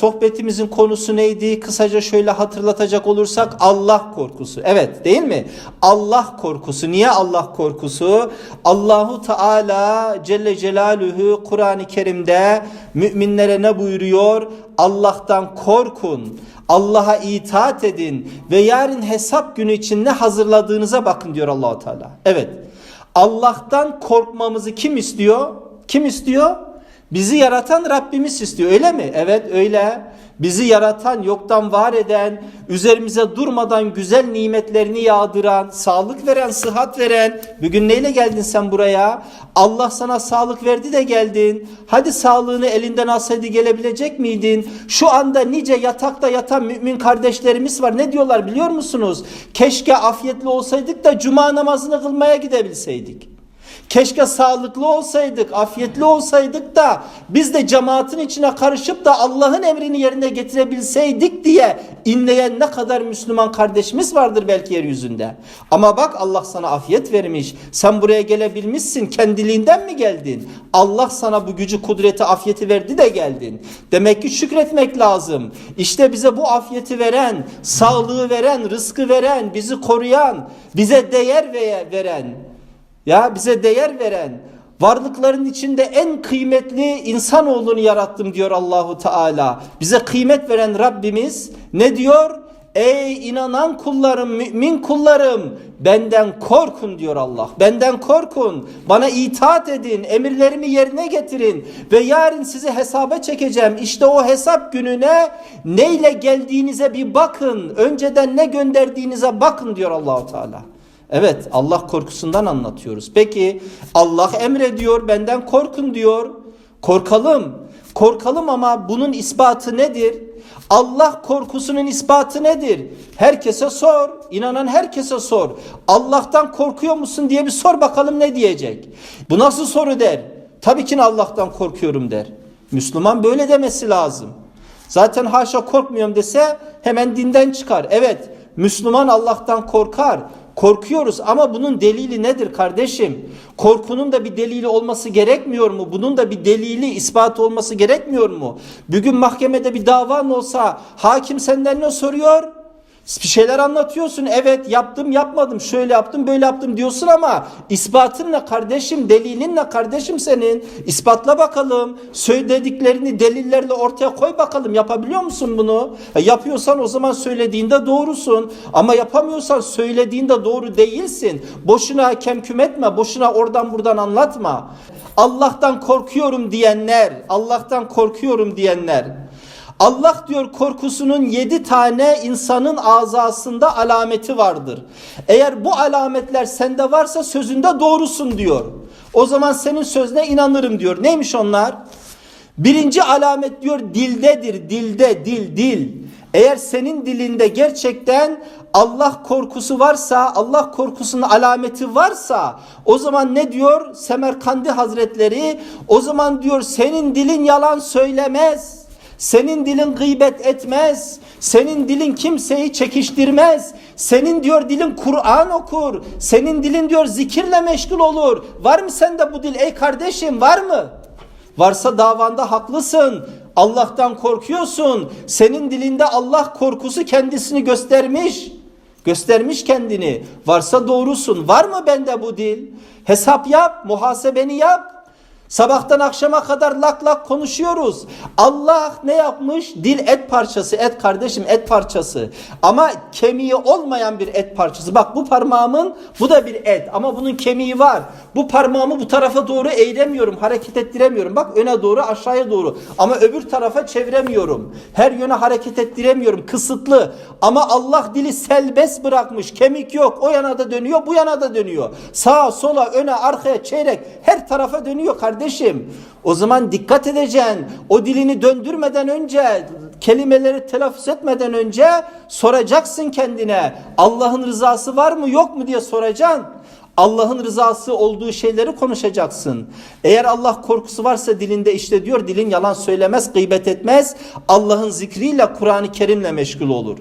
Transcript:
sohbetimizin konusu neydi? Kısaca şöyle hatırlatacak olursak Allah korkusu. Evet değil mi? Allah korkusu. Niye Allah korkusu? Allahu Teala Celle Celaluhu Kur'an-ı Kerim'de müminlere ne buyuruyor? Allah'tan korkun. Allah'a itaat edin ve yarın hesap günü için ne hazırladığınıza bakın diyor Allahu Teala. Evet. Allah'tan korkmamızı kim istiyor? Kim istiyor? Bizi yaratan Rabbimiz istiyor öyle mi? Evet öyle. Bizi yaratan, yoktan var eden, üzerimize durmadan güzel nimetlerini yağdıran, sağlık veren, sıhhat veren. Bugün neyle geldin sen buraya? Allah sana sağlık verdi de geldin. Hadi sağlığını elinden alsaydı gelebilecek miydin? Şu anda nice yatakta yatan mümin kardeşlerimiz var. Ne diyorlar biliyor musunuz? Keşke afiyetli olsaydık da cuma namazını kılmaya gidebilseydik. Keşke sağlıklı olsaydık, afiyetli olsaydık da biz de cemaatin içine karışıp da Allah'ın emrini yerine getirebilseydik diye inleyen ne kadar Müslüman kardeşimiz vardır belki yeryüzünde. Ama bak Allah sana afiyet vermiş. Sen buraya gelebilmişsin. Kendiliğinden mi geldin? Allah sana bu gücü, kudreti, afiyeti verdi de geldin. Demek ki şükretmek lazım. İşte bize bu afiyeti veren, sağlığı veren, rızkı veren, bizi koruyan, bize değer veren, ya bize değer veren, varlıkların içinde en kıymetli insan olduğunu yarattım diyor Allahu Teala. Bize kıymet veren Rabbimiz ne diyor? Ey inanan kullarım, mümin kullarım, benden korkun diyor Allah. Benden korkun, bana itaat edin, emirlerimi yerine getirin ve yarın sizi hesaba çekeceğim. İşte o hesap gününe neyle geldiğinize bir bakın. Önceden ne gönderdiğinize bakın diyor Allahu Teala. Evet Allah korkusundan anlatıyoruz. Peki Allah emrediyor benden korkun diyor. Korkalım. Korkalım ama bunun ispatı nedir? Allah korkusunun ispatı nedir? Herkese sor. İnanan herkese sor. Allah'tan korkuyor musun diye bir sor bakalım ne diyecek. Bu nasıl soru der? Tabii ki Allah'tan korkuyorum der. Müslüman böyle demesi lazım. Zaten haşa korkmuyorum dese hemen dinden çıkar. Evet Müslüman Allah'tan korkar. Korkuyoruz ama bunun delili nedir kardeşim? Korkunun da bir delili olması gerekmiyor mu? Bunun da bir delili, ispat olması gerekmiyor mu? Bugün mahkemede bir davan olsa hakim senden ne soruyor? Bir şeyler anlatıyorsun. Evet yaptım yapmadım şöyle yaptım böyle yaptım diyorsun ama ispatın ne kardeşim delilin ne kardeşim senin? İspatla bakalım. Söylediklerini delillerle ortaya koy bakalım yapabiliyor musun bunu? E, yapıyorsan o zaman söylediğinde doğrusun. Ama yapamıyorsan söylediğinde doğru değilsin. Boşuna hakem küm etme. Boşuna oradan buradan anlatma. Allah'tan korkuyorum diyenler, Allah'tan korkuyorum diyenler Allah diyor korkusunun yedi tane insanın azasında alameti vardır. Eğer bu alametler sende varsa sözünde doğrusun diyor. O zaman senin sözüne inanırım diyor. Neymiş onlar? Birinci alamet diyor dildedir. Dilde, dil, dil. Eğer senin dilinde gerçekten Allah korkusu varsa, Allah korkusunun alameti varsa o zaman ne diyor Semerkandi Hazretleri? O zaman diyor senin dilin yalan söylemez. Senin dilin gıybet etmez. Senin dilin kimseyi çekiştirmez. Senin diyor dilin Kur'an okur. Senin dilin diyor zikirle meşgul olur. Var mı sende bu dil ey kardeşim var mı? Varsa davanda haklısın. Allah'tan korkuyorsun. Senin dilinde Allah korkusu kendisini göstermiş. Göstermiş kendini. Varsa doğrusun. Var mı bende bu dil? Hesap yap, muhasebeni yap. Sabahtan akşama kadar lak lak konuşuyoruz. Allah ne yapmış? Dil et parçası, et kardeşim et parçası. Ama kemiği olmayan bir et parçası. Bak bu parmağımın bu da bir et ama bunun kemiği var. Bu parmağımı bu tarafa doğru eğremiyorum, hareket ettiremiyorum. Bak öne doğru, aşağıya doğru. Ama öbür tarafa çeviremiyorum. Her yöne hareket ettiremiyorum. Kısıtlı. Ama Allah dili selbest bırakmış. Kemik yok. O yana da dönüyor, bu yana da dönüyor. Sağa, sola, öne, arkaya, çeyrek her tarafa dönüyor kardeşim kardeşim. O zaman dikkat edeceksin. O dilini döndürmeden önce, kelimeleri telaffuz etmeden önce soracaksın kendine. Allah'ın rızası var mı yok mu diye soracaksın. Allah'ın rızası olduğu şeyleri konuşacaksın. Eğer Allah korkusu varsa dilinde işte diyor dilin yalan söylemez, gıybet etmez. Allah'ın zikriyle Kur'an-ı Kerim'le meşgul olur.